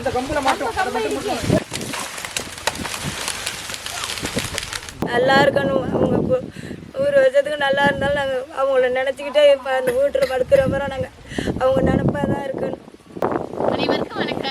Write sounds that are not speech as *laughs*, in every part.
இந்த கம்பில் மாட்டோம் நல்லா இருக்கணும். அவங்க கு- ஒரு வருஷத்துக்கு நல்லா இருந்தாலும் நாங்கள் அவங்கள நினச்சிக்கிட்டே இப்போ அந்த வீட்டில் படுக்கிற மாதிரி நாங்கள் அவங்க நினப்பாக தான் இருக்கணும். அனைவருக்கும் வணக்கம்.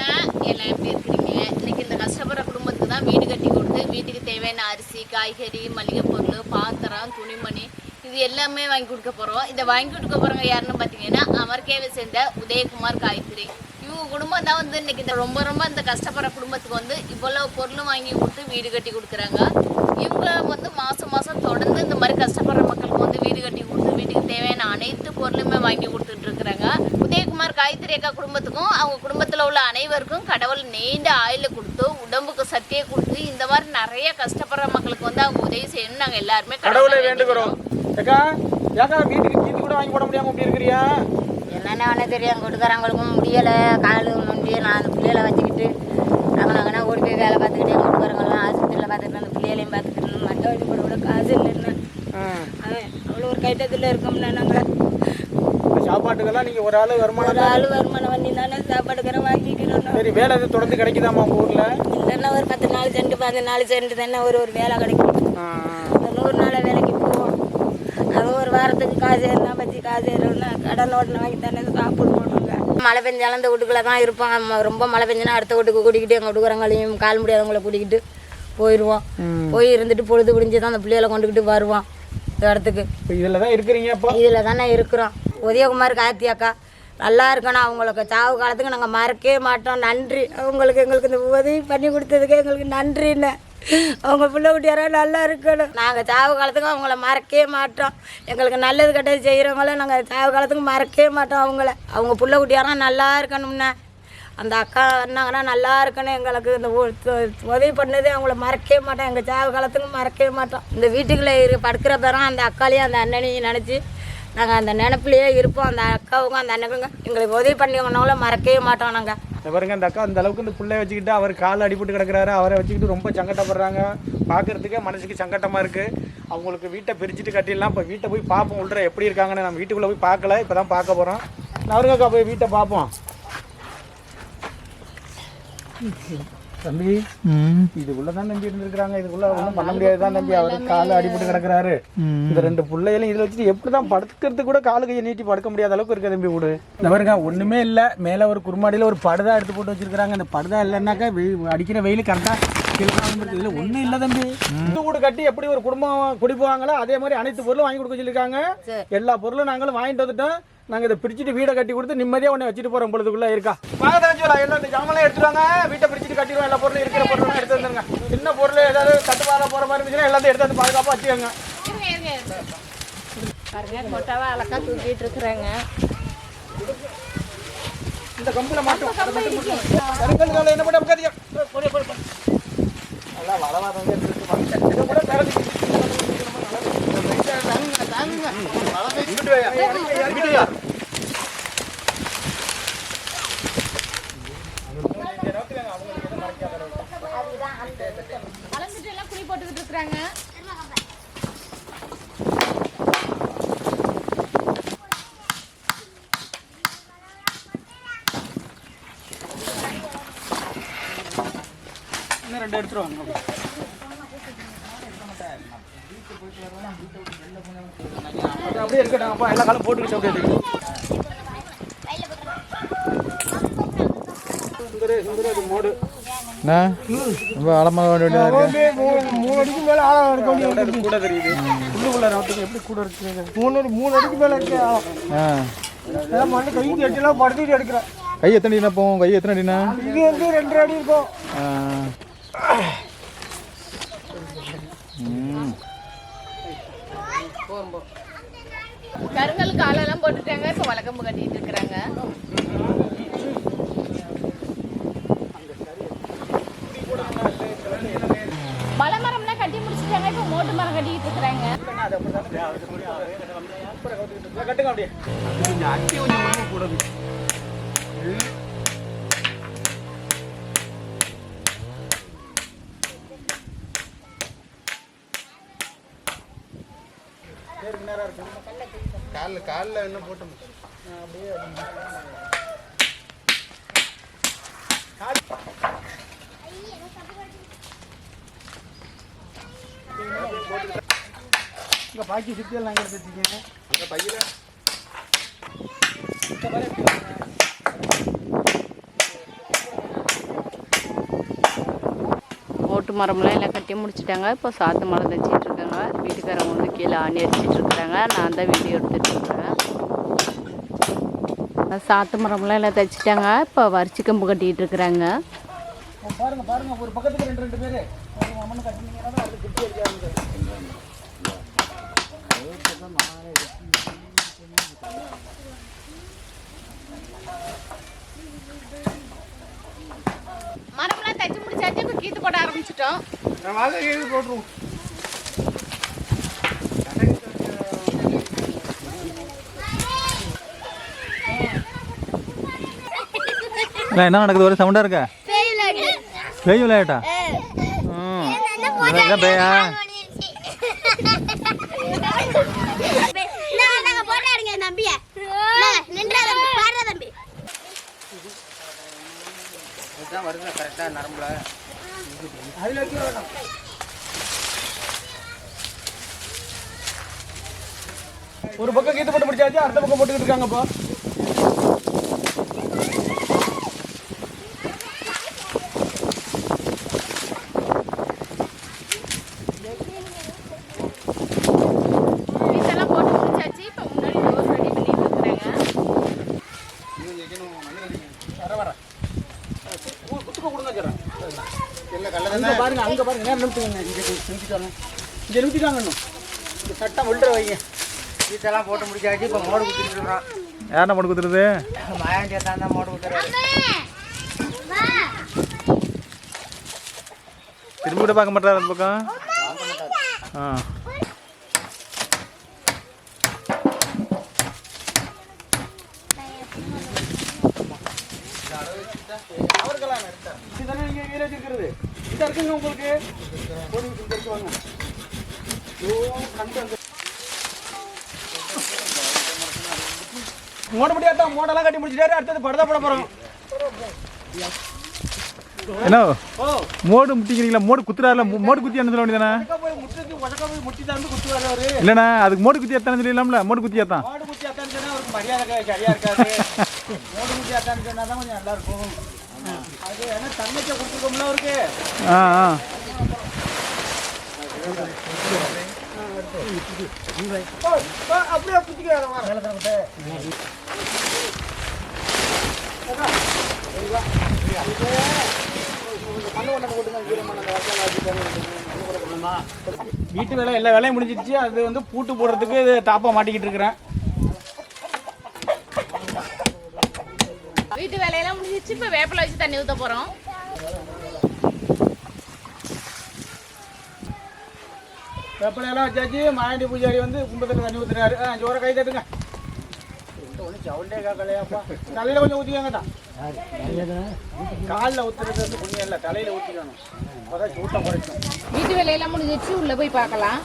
எல்லாம் எப்படி இருக்கிறீங்க? இன்னைக்கு இந்த கஷ்டப்படுற குடும்பத்துக்கு தான் வீடு கட்டி கொடுத்து வீட்டுக்கு தேவையான அரிசி காய்கறி மளிகை பொருள் பாத்திரம் துணிமணி இது எல்லாமே வாங்கி கொடுக்க போகிறோம் இதை வாங்கி கொடுக்க போகிறவங்க யாருன்னு பார்த்தீங்கன்னா அமர்கேவை சேர்ந்த உதயகுமார் காயத்ரி. இவங்க குடும்பம் தான் வந்து இன்னைக்கு இந்த ரொம்ப ரொம்ப இந்த கஷ்டப்படுற குடும்பத்துக்கு வந்து இவ்வளவு பொருளும் வாங்கி கொடுத்து வீடு கட்டி கொடுக்குறாங்க. இவங்க வந்து மாதம் மாதம் தொடர்ந்து இந்த மாதிரி கஷ்டப்படுற மக்களுக்கு வந்து வீடு கட்டி கொடுத்து வீட்டுக்கு தேவையான அனைத்து பொருளுமே வாங்கி கொடுத்துட்டு இருக்கிறாங்க. உதயகுமார் காயத்ரி அக்கா குடும்பத்துக்கும் அவங்க குடும்பத்தில் உள்ள அனைவருக்கும் கடவுள் நீண்ட ஆயுள கொடுத்து உடம்புக்கு சக்தியை கொடுத்து இந்த மாதிரி நிறைய கஷ்டப்படுற மக்களுக்கு வந்து அவங்க உதவி செய்யணும்னு நாங்கள் எல்லாருமே கடவுளை வேண்டுகிறோம். ஏக்கா ஏக்கா வீட்டுக்கு கூட வாங்கி போட முடியாம அப்படி இருக்கிறியா? என்னென்ன வேணா தெரியும். கொடுக்குறவங்களுக்கும் முடியலை. காலு நான் அந்த பிள்ளைகளை வச்சுக்கிட்டு நாங்கள் நாங்கள் ஓடி போய் வேலை பார்த்துக்கிட்டே கொடுக்குறவங்களாம் ஆஸ்பத்திரியில் பார்த்துக்கிட்டு அந்த பிள்ளைகளையும் பார்த்துக்கிட்டு மட்டை வழி போட கூட காசு இல்லைன்னு. அவ்வளோ ஒரு கைட்டத்தில் இருக்கோம்னா நாங்கள் சாப்பாட்டுக்கெல்லாம் நீங்க ஒரு ஆளு வருமானம் ஒரு ஆள் வருமானம் பண்ணி தானே சாப்பாடுக்கிற வாங்கிக்கிறோம் சரி வேலை எதுவும் தொடர்ந்து கிடைக்குதாம்மா உங்க ஊர்ல? இல்லைன்னா ஒரு பத்து நாள் சென்ட் பதினஞ்சு நாள் சென்ட் தானே ஒரு ஒரு வேலை கிடைக்கும். நூறு நாள் வேலைக்கு போவோம். அது ஒரு வாரத்துக்கு காசு வச்சு காசு ஏறோம்னா கடன் ஓட்டனை வாங்கி தானே சாப்பிடுவோம் நாங்கள் மழை பெஞ்சாலும் இந்த வீட்டுக்குள்ளே தான் இருப்போம் ம- ரொம்ப மழை பெஞ்சுனா அடுத்த வீட்டுக்கு கூட்டிக்கிட்டு எங்கள் வீட்டுக்குறவங்களையும் கால் முடியாதவங்களை கூட்டிக்கிட்டு போயிடுவோம். போய் இருந்துட்டு பொழுது விடிஞ்சு தான் அந்த பிள்ளைகளை கொண்டுக்கிட்டு வருவோம் இந்த இடத்துக்கு. இதுல தான் இருக்கிறீங்க அப்போ? இதில் தானே இருக்கிறோம். உதயகுமார் கார்த்தி அக்கா நல்லா இருக்கணும். அவங்களுக்கு சாவு காலத்துக்கு நாங்கள் மறக்கவே மாட்டோம். நன்றி. அவங்களுக்கு எங்களுக்கு இந்த உதவி பண்ணி கொடுத்ததுக்கு எங்களுக்கு நன்றின்னு. அவங்க பிள்ளை குட்டியாராக நல்லா இருக்கணும். நாங்கள் சாவு காலத்துக்கு அவங்கள மறக்கவே மாட்டோம். எங்களுக்கு நல்லது கெட்டது செய்கிறவங்கள நாங்கள் சாவு காலத்துக்கு மறக்கவே மாட்டோம் அவங்கள. அவங்க பிள்ளை குட்டியாராக நல்லா இருக்கணும்னா. அந்த அக்கா வந்தாங்கன்னா நல்லா இருக்கணும். எங்களுக்கு இந்த உதவி பண்ணதே அவங்கள மறக்கவே மாட்டோம். எங்கள் சாவு காலத்துக்கும் மறக்கவே மாட்டோம். இந்த வீட்டுக்குள்ளே இரு படுக்கிற பேரும் அந்த அக்காலையும் அந்த அண்ணனையும் நினச்சி நாங்கள் அந்த நினப்புலையே இருப்போம். அந்த அக்காவுக்கும் அந்த அண்ணனுக்கும் எங்களுக்கு உதவி பண்ணிவங்கனால மறக்கவே மாட்டோம் நாங்கள் பாருங்க அந்த அக்கா அந்த அளவுக்கு இந்த பிள்ளைய வச்சுக்கிட்டு அவர் கால் அடிபட்டு கிடக்குறாரு. அவரை வச்சுக்கிட்டு ரொம்ப சங்கட்டப்படுறாங்க. பார்க்கறதுக்கே மனசுக்கு சங்கட்டமா இருக்கு. அவங்களுக்கு வீட்டை பிரிச்சுட்டு கட்டிடலாம். இப்போ வீட்டை போய் பார்ப்போம். உள்ள எப்படி இருக்காங்கன்னு நம்ம வீட்டுக்குள்ள போய் பார்க்கல. இப்போ தான் பார்க்க போறோம். அவருங்க அக்கா போய் வீட்டை பார்ப்போம். தம்பி இதுக்குள்ள தான் தம்பி இருந்திருக்காங்க இதுக்குள்ள ஒன்றும் பண்ண முடியாது தான் தம்பி. அவரு கால் அடிபட்டு கிடக்குறாரு. இந்த ரெண்டு பிள்ளைகளையும் இதில் வச்சுட்டு எப்படி தான் படுத்துக்கிறது கூட காலு கையை நீட்டி படுக்க முடியாத அளவுக்கு இருக்கு தம்பி வீடு? இந்த பாருங்க ஒண்ணுமே இல்லை. மேலே ஒரு குருமாடியில் ஒரு படுதா எடுத்து போட்டு வச்சிருக்காங்க அந்த படுதா இல்லைன்னாக்கா அடிக்கிற வெயில் கரெக்டாக இதில் ஒன்றும் இல்லை தம்பி. இந்த வீடு கட்டி எப்படி ஒரு குடும்பம் குடிப்புவாங்களோ அதே மாதிரி அனைத்து பொருளும் வாங்கி கொடுக்க சொல்லியிருக்காங்க. எல்லா பொருளும் நாங்களும் வாங்கிட்டு வந்துட்டோம். நாங்கள் இதை பிரிச்சுட்டு வீடை கட்டி கொடுத்து நிம்மதியாக ஒன்று வச்சுட்டு போகிறோம் பொழுதுக்குள்ள இருக்கா? வாங்க தெரிஞ்சுல எல்லாம் இந்த ஜாமெல்லாம் எடுத்துருவாங்க வீட்டை பிரிச்சுட்டு கட்டிடுவோம். எல்லா பொருளும் இருக்கிற பொருளும் எடுத்து வந்துருங்க. சின்ன பொருள் ஏதாவது தட்டுப்பாட போகிற மாதிரி இருந்துச்சுன்னா எல்லாத்தையும் எடுத்து வந்து பாதுகாப்பாக வச்சுக்கோங்க. பாருங்க கொட்டாவை அழகா தூக்கிட்டு இருக்கிறாங்க. இந்த கம்பில் மாட்டோம் என்ன பண்ண வளவாதவங்க இன்னும் ரெண்டு எடுத்துருவாங்க. அப்படியே இருக்கட்டும். அப்பா எல்லா காலம் போட்டுக்கிட்டு அப்படியே மோடு. ரொம்ப ஆழமாக இருக்கு. மூணு அடிக்கு மேல ஆழம் வேண்டிய கூட தெரியுது. உள்ளுக்குள்ள நோட்டுக்கு எப்படி கூட இருக்கு மூணு மூணு அடிக்கு மேல இருக்கு ஆ. அதான் மண்ணு கைக்கு எட்டெல்லாம் படுத்துட்டு எடுக்கிறேன். கை எத்தனை அடினா கை எத்தனை அடினா? இது வந்து ரெண்டு அடி இருக்கும். கருங்கலுக்கு ஆளெல்லாம் கருங்கல் போட்டுட்டாங்க இப்போ வழக்கம்பு கட்டிட்டு இருக்கிறாங்க. மலை கட்டி முடிச்சிட்டாங்க இப்போ மோட்டு மரம் கட்டிக்கிட்டு இருக்கிறாங்க. அப்படியே கொஞ்சம் கூட காலில் காலில் என்ன போட்டோம் இங்கே பாக்கி சுற்றியெல்லாம் அங்கே எடுத்து வச்சுக்கோங்க இந்த பையில. ஓட்டு மரம்லாம் எல்லாம் கட்டி முடிச்சிட்டாங்க. இப்போ சாத்து மரம் தைச்சிட்டு வீட்டுக்காரங்க வந்து கீழே ஆணி அடிச்சிட்டு இருக்கிறாங்க. நான் தான் வீடியோ எடுத்துட்டு இருக்கிறேன். அஹ் சாத்து மரம்லாம் எல்லாம் தைச்சிட்டாங்க. இப்போ வரிச்சி கம்பு கட்டிட்டு இருக்கிறாங்க. பாருங்க பாருங்க ஒரு பக்கத்துக்கு ரெண்டு ரெண்டு பேர். மண்ணு கட்டினீங்கன்னா தான் அது குட்டி இருக்காங்க மரம்லாம் தைச்சு முடிச்சாச்சு இப்போ கீத்து போட ஆரம்பிச்சிட்டோம். போட்டுருவோம். என்ன நடக்குது? ஒரு சவுண்டாக இருக்கா? பேய் விளையாட்டா? இதான் பேயா? வருது கரெக்டாக நரம்புல அதில் வைக்க வேண்டாம் ஒரு பக்கம் கீத்து போட்டு முடிச்சாச்சு அடுத்த பக்கம் போட்டுக்கிட்டு இருக்காங்க இப்போ இதெல்லாம் போட்டு முடிச்சாச்சு இப்போ முன்னாடி டோர் ரெடி பண்ணிட்டு இருக்கிறாங்க வர வர குத்துக்க கொடுங்க சொல்கிறேன் அங்கே பாருங்க அங்கே பாருங்க நேரம் நிறுத்துங்க இங்கே நிறுத்திட்டாங்க இங்கே நிறுத்திட்டாங்க இன்னும். இந்த சட்டம் விழுற வைங்க. இதெல்லாம் போட்டு முடிச்சாச்சு இப்போ மோடு குத்திட்டு இருக்கிறோம். யாருண்ணா போட்டு கொடுத்துருது மாயாண்டியா தான் தான் மோடு குத்துறாரு. திரும்பி கூட பார்க்க மாட்டாரு அந்த பக்கம்? ஆ. அவருக்கெல்லாம் எடுத்தார் இந்த இருக்குங்க உங்களுக்கு. போடு இந்த இருக்கு வாங்க மோட முடியாதா மோடெல்லாம் கட்டி முடிச்சிட்டாரு. அடுத்தது படதா போட போறோம். என்ன? மோடு முட்டிக்கிறீங்களா? மோடு குத்துறாருல. மோடு குத்தி என்ன சொல்ல வேண்டியதானே இல்லைண்ணா அதுக்கு மோடு குத்தி எத்தானு சொல்லலாம்ல மோடு குத்தி எத்தான் மோடு குத்தி அத்தான்னு சொன்னா அவருக்கு மரியாதை க- சரியா இருக்காது. *laughs* மோடு குத்தி அத்தான்னு சொன்னா தான் கொஞ்சம் நல்லா இருக்கும் அது ஏன்னா தங்கச்சியை கொடுத்துருக்கோம்ல அவருக்கு ஆ ஆ. அப்படியே வீட்டு வேலை எல்லா வேலையும் முடிஞ்சிருச்சு அது வந்து பூட்டு போடுறதுக்கு இது டாப்பா மாட்டிக்கிட்டு இருக்கிறேன். வீட்டு வேலையெல்லாம் முடிஞ்சிச்சு. இப்போ வேப்பில வச்சு தண்ணி ஊற்ற போகிறோம் வெப்பலையெல்லாம் வச்சாச்சு. மாயாண்டி பூஜாரி வந்து கும்பத்தில் தண்ணி ஊற்றுறாரு ஆ ஜோர கை தட்டுங்க. ஒன்றும் சவுண்டே கேட்கலையாப்பா. தலையில் கொஞ்சம் ஊற்றிக்கங்க தான்? காலில் ஊற்றுறது வந்து புண்ணியம் இல்லை. தலையில் ஊற்றிக்கணும் அப்போதான் சூட்டம் குறைக்கும். வீட்டு வேலையெல்லாம் முடிஞ்சிச்சு. உள்ளே போய் பார்க்கலாம்.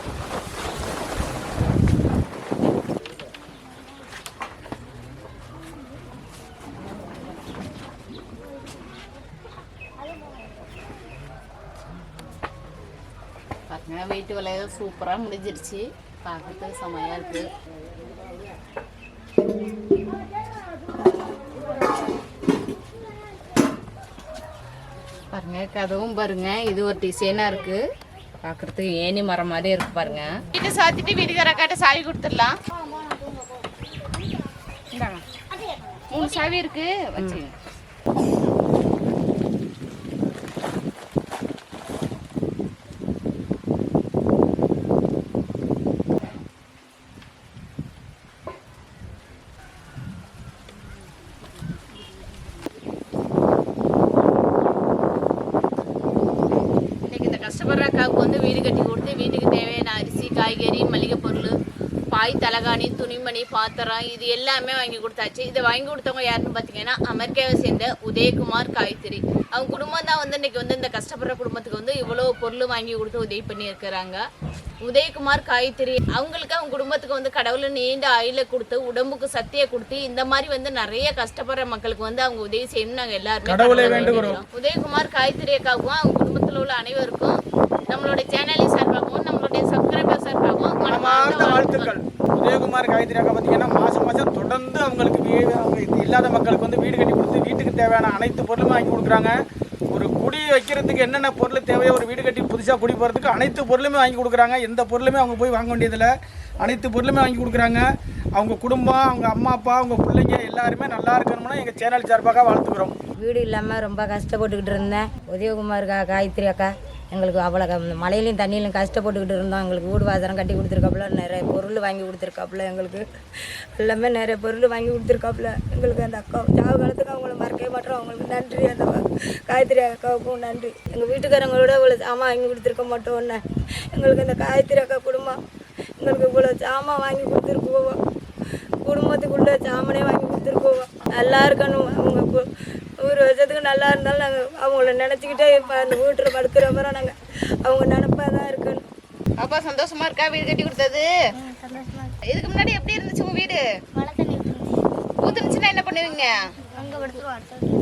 வீட்டு வேலையெல்லாம் சூப்பராக முடிஞ்சிருச்சு. பார்க்கறதுக்கு செமையாக இருக்குது பாருங்க கதவும் பாருங்க இது ஒரு டிசைனா இருக்கு. பார்க்கறதுக்கு ஏணி மரம் மாதிரி இருக்கு பாருங்க. வீட்டை சாத்திட்டு வீட்டுக்காரக்காட்ட சாவி கொடுத்துடலாம். இந்தாங்க. மூணு சாவி இருக்கு. வச்சுங்க இன்னைக்கு இந்த கஷ்டப்படுற அக்காவுக்கு வந்து வீடு கட்டி கொடுத்து வீட்டுக்கு தேவையான அரிசி காய்கறி மளிகை பொருள் பாய் தலகாணி துணிமணி பாத்திரம் இது எல்லாமே வாங்கி கொடுத்தாச்சு. இதை வாங்கி கொடுத்தவங்க யாருன்னு பார்த்தீங்கன்னா அமெரிக்காவை சேர்ந்த உதயகுமார் காய்கறி அவங்க குடும்பம் தான் வந்து இன்னைக்கு வந்து இந்த கஷ்டப்படுற குடும்பத்துக்கு வந்து இவ்வளோ பொருள் வாங்கி கொடுத்து உதவி பண்ணி இருக்கிறாங்க உதயகுமார் காயத்ரி அவங்களுக்கு அவங்க குடும்பத்துக்கு வந்து கடவுளை நீண்ட ஆயில கொடுத்து உடம்புக்கு சக்தியை கொடுத்து இந்த மாதிரி வந்து நிறைய கஷ்டப்படுற மக்களுக்கு வந்து அவங்க உதவி செய்யணும் நாங்க எல்லாருமே. உதயகுமார் காயத்ரி அக்காவுக்கும் அவங்க குடும்பத்துல உள்ள அனைவருக்கும் நம்மளுடைய சேனலின் சார்பாகவும் நம்மளுடைய சப்ஸ்கிரைபர் சார்பாகவும் மனமார்ந்த வாழ்த்துக்கள். உதயகுமார் காயத்ரி அக்கா பார்த்தீங்கன்னா மாதம் மாதம் தொடர்ந்து அவங்களுக்கு வீடு அவங்க இது இல்லாத மக்களுக்கு வந்து வீடு கட்டி கொடுத்து வீட்டுக்கு தேவையான அனைத்து பொருளுமே வாங்கி கொடுக்குறாங்க. ஒரு குடி வைக்கிறதுக்கு என்னென்ன பொருள் தேவையோ ஒரு வீடு கட்டி புதுசாக குடி போகிறதுக்கு அனைத்து பொருளுமே வாங்கி கொடுக்குறாங்க. எந்த பொருளுமே அவங்க போய் வாங்க வேண்டியதில்லை. அனைத்து பொருளுமே வாங்கி கொடுக்குறாங்க. அவங்க குடும்பம் அவங்க அம்மா அப்பா அவங்க பிள்ளைங்க எல்லாருமே நல்லா இருக்கணும்னு எங்கள் சேனல் சார்பாக வாழ்த்துக்கிறோம். வீடு இல்லாமல் ரொம்ப கஷ்டப்பட்டுக்கிட்டு இருந்தேன். உதயகுமார் காயத்ரி அக்கா எங்களுக்கு அவ்வளோ க- மழையிலையும் தண்ணியிலும் கஷ்டப்பட்டுக்கிட்டு இருந்தோம். எங்களுக்கு வீடு வாசனம் கட்டி கொடுத்துருக்காப்புல நிறைய பொருள் வாங்கி கொடுத்துருக்காப்புல எங்களுக்கு. எல்லாமே நிறைய பொருள் வாங்கி கொடுத்துருக்காப்புல. எங்களுக்கு அந்த அக்கா ஜாவு காலத்துக்கு அவங்கள மறக்கவே மாட்டோம். அவங்களுக்கு நன்றி அந்த காயத்ரி அக்காவுக்கும் நன்றி. எங்கள் வீட்டுக்காரங்களோட இவ்வளோ சாமான் வாங்கி கொடுத்துருக்க மாட்டோம்னு எங்களுக்கு அந்த காயத்ரி அக்கா குடும்பம் எங்களுக்கு இவ்வளோ சாமான் வாங்கி கொடுத்துருக்கு போவோம் சாமனே வாங்கி கொடுத்துருக்கோம் நல்லா இருக்கணும். அவங்க ஒரு வருஷத்துக்கு நல்லா இருந்தாலும் நாங்கள் அவங்கள நினச்சிக்கிட்டே இப்போ அந்த வீட்டில் படுக்கிற மாதிரி நாங்கள் அவங்க நினப்பாக தான் இருக்கணும். அப்பா சந்தோஷமா இருக்கா? வீடு கட்டி கொடுத்தது? இதுக்கு முன்னாடி எப்படி இருந்துச்சு உங்க வீடு? ஊத்துனுச்சுன்னா என்ன பண்ணுவீங்க?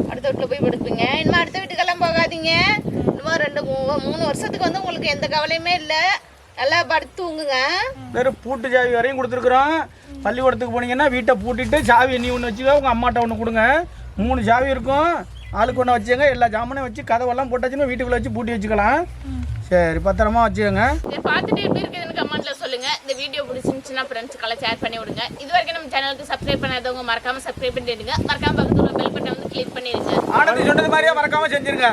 அடுத்த வீட்டுல போய் படுப்பீங்க. இனிமே அடுத்த வீட்டுக்கெல்லாம் போகாதீங்க. இன்னும் ரெண்டு மூ- மூணு வருஷத்துக்கு வந்து உங்களுக்கு எந்த கவலையுமே இல்லை. நல்லா படுத்து தூங்குங்க. வெறும் பூட்டு சாவி வரையும் கொடுத்துருக்குறோம். பள்ளிக்கூடத்துக்கு போனீங்கன்னா வீட்டை பூட்டிட்டு சாவி நீ ஒன்று வச்சுக்க உங்கள் அம்மாட்ட ஒன்று கொடுங்க. மூணு சாவி இருக்கும். ஆளுக்கு ஒன்று வச்சுங்க எல்லா ஜாமானையும் வச்சு கதவெல்லாம் போட்டாச்சுன்னா வீட்டுக்குள்ளே வச்சு பூட்டி வச்சுக்கலாம். சரி பத்திரமா வச்சுக்கோங்க. பார்த்துட்டு எப்படி இருக்குதுன்னு கமெண்ட்ல சொல்லுங்க. இந்த வீடியோ பிடிச்சிருந்துச்சுன்னா ஃப்ரெண்ட்ஸ்க்கெல்லாம் ஷேர் பண்ணி விடுங்க. இது வரைக்கும் நம்ம சேனலுக்கு சப்ஸ்கிரைப் பண்ணாதவங்க மறக்காம சப்ஸ்கிரைப் பண்ணிடுங்க. மறக்காம பக்கத்துல பெல் பட்டன் வந்து கிளிக் பண்ணிடுங்க. ஆனந்தி சொன்னது மாதிரியே மறக்காமல் செஞ்சுருங்க.